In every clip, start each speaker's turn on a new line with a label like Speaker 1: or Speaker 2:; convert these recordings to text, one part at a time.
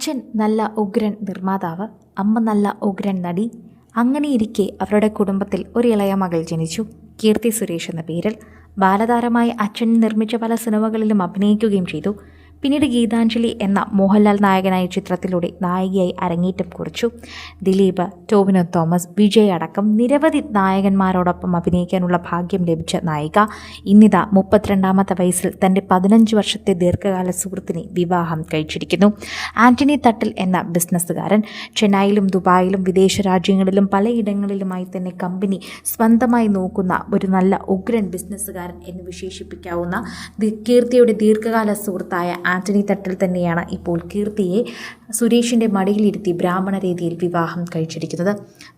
Speaker 1: അച്ഛൻ നല്ല ഉഗ്രൻ നിർമ്മാതാവ് അമ്മ നല്ല ഉഗ്രൻ നടി. അങ്ങനെയിരിക്കെ അവരുടെ കുടുംബത്തിൽ ഒരു ഇളയ മകൾ ജനിച്ചു. കീർത്തി സുരേഷ് എന്ന പേരിൽ ബാലതാരമായി അച്ഛൻ നിർമ്മിച്ച പല സിനിമകളിലും അഭിനയിക്കുകയും ചെയ്തു. പിന്നീട് ഗീതാഞ്ജലി എന്ന മോഹൻലാൽ നായകനായ ചിത്രത്തിലൂടെ നായികയായി അരങ്ങേറ്റം കുറിച്ചു. ദിലീപ് ടോവിനോ തോമസ് വിജയ് അടക്കം നിരവധി നായകന്മാരോടൊപ്പം അഭിനയിക്കാനുള്ള ഭാഗ്യം ലഭിച്ച നായിക. ഇന്നിത മുപ്പത്തിരണ്ടാമത്തെ വയസ്സിൽ തന്റെ പതിനഞ്ച് വർഷത്തെ ദീർഘകാല സുഹൃത്തിനെ വിവാഹം കഴിച്ചിരിക്കുന്നു. ആന്റണി തട്ടിൽ എന്ന ബിസിനസ്സുകാരൻ ചെന്നൈയിലും ദുബായിലും വിദേശ രാജ്യങ്ങളിലും പലയിടങ്ങളിലുമായി തന്നെ കമ്പനി സ്വന്തമായി നോക്കുന്ന ഒരു നല്ല ഉഗ്രൻ ബിസിനസ്സുകാരൻ എന്ന് വിശേഷിപ്പിക്കാവുന്ന കീർത്തിയുടെ ദീർഘകാല സുഹൃത്തായ ആന്റണി തട്ടിൽ തന്നെയാണ് ഇപ്പോൾ കീർത്തിയെ സുരേഷിന്റെ മടിയിലിരുത്തി ബ്രാഹ്മണ രീതിയിൽ വിവാഹം കഴിച്ചിരിക്കുന്നത്.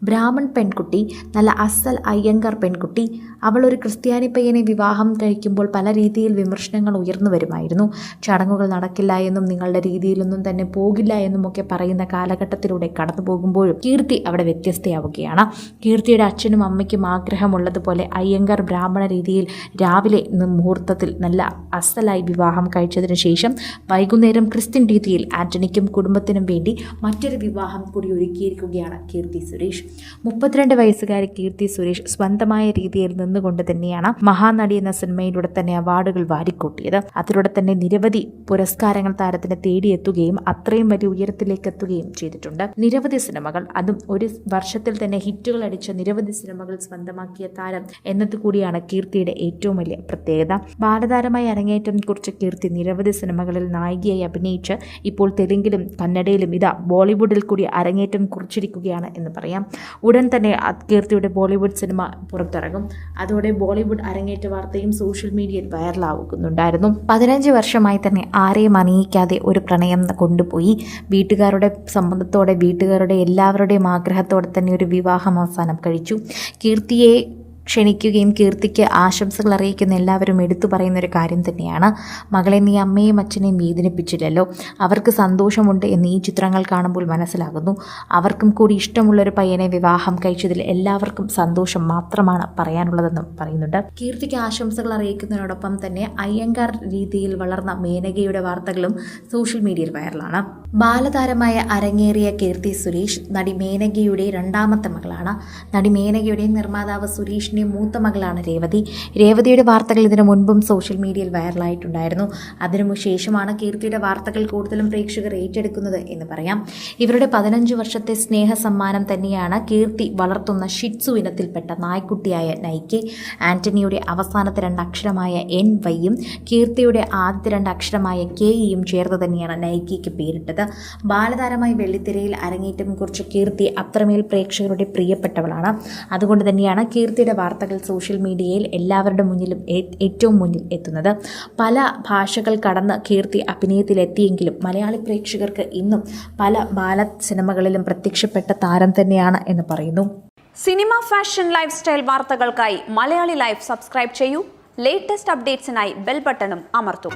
Speaker 1: ബ്രാഹ്മൺ പെൺകുട്ടി നല്ല അസൽ അയ്യങ്കർ പെൺകുട്ടി. അവൾ ഒരു ക്രിസ്ത്യാനി പയ്യനെ വിവാഹം കഴിക്കുമ്പോൾ പല രീതിയിൽ വിമർശനങ്ങൾ ഉയർന്നു വരുമായിരുന്നു. ചടങ്ങുകൾ നടക്കില്ല എന്നും നിങ്ങളുടെ രീതിയിലൊന്നും തന്നെ പോകില്ല എന്നും ഒക്കെ പറയുന്ന കാലഘട്ടത്തിലൂടെ കടന്നു പോകുമ്പോഴും കീർത്തി അവിടെ വ്യത്യസ്തയാവുകയാണ്. കീർത്തിയുടെ അച്ഛനും അമ്മയ്ക്കും ആഗ്രഹമുള്ളതുപോലെ അയ്യങ്കർ ബ്രാഹ്മണ രീതിയിൽ രാവിലെ മുഹൂർത്തത്തിൽ നല്ല അസലായി വിവാഹം കഴിച്ചതിന് ശേഷം വൈകുന്നേരം ക്രിസ്ത്യൻ രീതിയിൽ ആന്റണിക്കും കുടുംബത്തിനും വേണ്ടി മറ്റൊരു വിവാഹം കൂടി ഒരുക്കിയിരിക്കുകയാണ് കീർത്തി സുരേഷ്. മുപ്പത്തിരണ്ട് വയസ്സുകാരി കീർത്തി സുരേഷ് സ്വന്തമായ രീതിയിൽ നിന്നുകൊണ്ട് തന്നെയാണ് മഹാനടി എന്ന സിനിമയിലൂടെ തന്നെ അവാർഡുകൾ വാരിക്കൂട്ടിയത്. അതിലൂടെ തന്നെ നിരവധി പുരസ്കാരങ്ങൾ താരത്തിന് തേടിയെത്തുകയും അത്രയും വലിയ ഉയരത്തിലേക്ക് എത്തുകയും ചെയ്തിട്ടുണ്ട്. നിരവധി സിനിമകൾ അതും ഒരു വർഷത്തിൽ തന്നെ ഹിറ്റുകൾ അടിച്ച നിരവധി സിനിമകൾ സ്വന്തമാക്കിയ താരം എന്നത് കൂടിയാണ് കീർത്തിയുടെ ഏറ്റവും വലിയ പ്രത്യേകത. ബാലതാരമായി അരങ്ങേറ്റം കുറിച്ച് കീർത്തി നിരവധി സിനിമകളിൽ നായികയായി അഭിനയിച്ച് ഇപ്പോൾ തെലുങ്കിലും കന്നഡയിലും ഇതാ ബോളിവുഡിൽ കൂടി അരങ്ങേറ്റം കുറിച്ചിരിക്കുകയാണ് എന്ന് പറയാം. ഉടൻ തന്നെ കീർത്തിയുടെ ബോളിവുഡ് സിനിമ പുറത്തിറങ്ങും. അതോടെ ബോളിവുഡ് അരങ്ങേറ്റ വാർത്തയും സോഷ്യൽ മീഡിയയിൽ വൈറലാവുന്നുണ്ടായിരുന്നു. പതിനഞ്ച് വർഷമായി തന്നെ ആരെയും അണിയിക്കാതെ ഒരു പ്രണയം കൊണ്ടുപോയി. വീട്ടുകാരുടെ സമ്മതത്തോടെ വീട്ടുകാരുടെ എല്ലാവരുടെയും ആഗ്രഹത്തോടെ തന്നെ ഒരു വിവാഹം അവസാനം കഴിച്ചു. കീർത്തിയെ ക്ഷണിക്കുകയും കീർത്തിക്ക് ആശംസകൾ അറിയിക്കുന്ന എല്ലാവരും എടുത്തു പറയുന്ന ഒരു കാര്യം തന്നെയാണ്. മകളെ നീ അമ്മയും അച്ഛനെയും വേദനിപ്പിച്ചില്ലല്ലോ. അവർക്ക് സന്തോഷമുണ്ട് എന്ന് ഈ ചിത്രങ്ങൾ കാണുമ്പോൾ മനസ്സിലാകുന്നു. അവർക്കും കൂടി ഇഷ്ടമുള്ളൊരു പയ്യനെ വിവാഹം കഴിച്ചതിൽ എല്ലാവർക്കും സന്തോഷം മാത്രമാണ് പറയാനുള്ളതെന്നും പറയുന്നുണ്ട്. കീർത്തിക്ക് ആശംസകൾ അറിയിക്കുന്നതിനോടൊപ്പം തന്നെ അയ്യങ്കാർ രീതിയിൽ വളർന്ന മേനകയുടെ വാർത്തകളും സോഷ്യൽ മീഡിയയിൽ വൈറലാണ്. ബാലതാരമായ അരങ്ങേറിയ കീർത്തി സുരേഷ് നടി മേനകയുടെ രണ്ടാമത്തെ മകളാണ്. നടി മേനകയുടെ നിർമ്മാതാവ് സുരേഷിന്റെ മൂത്ത മകളാണ് രേവതി. രേവതിയുടെ വാർത്തകൾ ഇതിനു മുൻപും സോഷ്യൽ മീഡിയയിൽ വൈറലായിട്ടുണ്ടായിരുന്നു. അതിനു ശേഷമാണ് കീർത്തിയുടെ വാർത്തകൾ കൂടുതലും പ്രേക്ഷകർ ഏറ്റെടുക്കുന്നത് എന്ന് പറയാം. ഇവരുടെ പതിനഞ്ച് വർഷത്തെ സ്നേഹ സമ്മാനം തന്നെയാണ് കീർത്തി വളർത്തുന്ന ഷിറ്റ്സു ഇനത്തിൽപ്പെട്ട നായ്ക്കുട്ടിയായ നൈക്കെ. ആന്റണിയുടെ അവസാനത്തെ രണ്ട് അക്ഷരമായ എൻ വൈയും കീർത്തിയുടെ ആദ്യത്തെ രണ്ട് അക്ഷരമായ കെ ഇയും ചേർന്ന് തന്നെയാണ് നൈക്കിക്ക് പേരിട്ടത്. ബാലതാരമായി വെള്ളിത്തിരയിൽ അരങ്ങേറ്റം കുറിച്ച് കീർത്തി അത്രമേൽ പ്രേക്ഷകരുടെ പ്രിയപ്പെട്ടവളാണ്. അതുകൊണ്ട് തന്നെയാണ് കീർത്തിയുടെ വാർത്തകൾ സോഷ്യൽ മീഡിയയിൽ എല്ലാവരുടെ മുന്നിലും ഏറ്റവും മുന്നിൽ എത്തുന്നത്. പല ഭാഷകൾ കടന്ന് കീർത്തി അഭിനയത്തിലെത്തിയെങ്കിലും മലയാളി പ്രേക്ഷകർക്ക് ഇന്നും പല ബാല സിനിമകളിലും പ്രത്യക്ഷപ്പെട്ട താരം തന്നെയാണ് എന്ന് പറയുന്നു.
Speaker 2: സിനിമ ഫാഷൻ ലൈഫ് സ്റ്റൈൽ വാർത്തകൾക്കായി മലയാളി ലൈഫ് സബ്സ്ക്രൈബ് ചെയ്യൂ. ലേറ്റസ്റ്റ് അപ്ഡേറ്റ്സിനായി ബെൽ ബട്ടണും അമർത്തൂ.